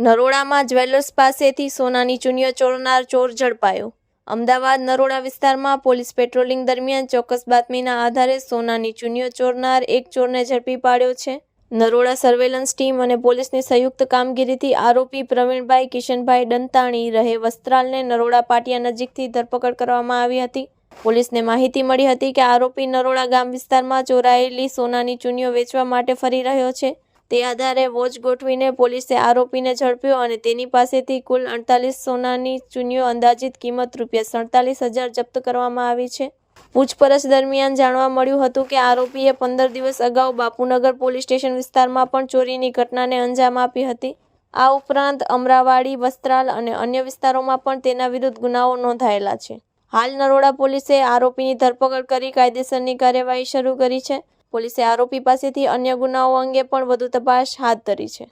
નરોડામાં jewellers પાસેથી સોનાની ચૂનીઓ ચોરનાર ચોર ઝડપાયો. અમદાવાદ નરોડા વિસ્તારમાં પોલીસ પેટ્રોલિંગ દરમિયાન ચોક્કસ બાતમીના આધારે સોનાની ચૂનીઓ ચોરનાર એક ચોરને ઝડપી પાડ્યો છે. નરોડા સર્વેલન્સ ટીમ અને પોલીસની સંયુક્ત કામગીરીથી આરોપી પ્રવીણભાઈ કિશનભાઈ દંતાણી રહે વસ્ત્રાલને નરોડા પાટિયા નજીકથી ધરપકડ કરવામાં આવી હતી. પોલીસને માહિતી મળી હતી કે આરોપી નરોડા ગામ વિસ્તારમાં ચોરાયેલી સોનાની ચૂનીઓ વેચવા માટે ફરી રહ્યો છે. તે આધારે વોચ ગોઠવીને પોલીસે આરોપીને ઝડપ્યો અને તેની પાસેથી કુલ અડતાલીસ સોનાની ચૂનીઓ અંદાજિત કિંમત રૂપિયા સડતાલીસ હજાર જપ્ત કરવામાં આવી છે. પૂછપરછ દરમિયાન જાણવા મળ્યું હતું કે આરોપીએ પંદર દિવસ અગાઉ બાપુનગર પોલીસ સ્ટેશન વિસ્તારમાં પણ ચોરીની ઘટનાને અંજામ આપી હતી. આ ઉપરાંત અમરાવાડી, વસ્ત્રાલ અને અન્ય વિસ્તારોમાં પણ તેના વિરુદ્ધ ગુનાઓ નોંધાયેલા છે. હાલ નરોડા પોલીસે આરોપીની ધરપકડ કરી કાયદેસરની કાર્યવાહી શરૂ કરી છે. પોલીસે આરોપી પાસેથી અન્ય ગુનાઓ અંગે પણ વધુ તપાસ હાથ ધરી છે.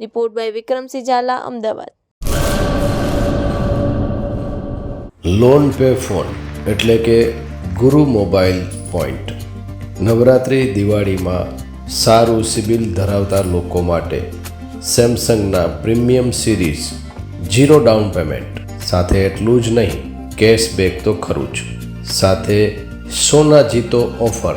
Report by Vikramsinh Jhala, Ahmedabad. Loan pay phone એટલે કે ગુરુ મોબાઈલ પોઈન્ટ. નવરાત્રિ દિવાળીમાં સારું સિબિલ ધરાવતા લોકો માટે સેમસંગના premium series zero down payment. સાથે એટલું જ નહીં, કેશબેક તો ખરું જ. સાથે સોના જીતો ઓફર.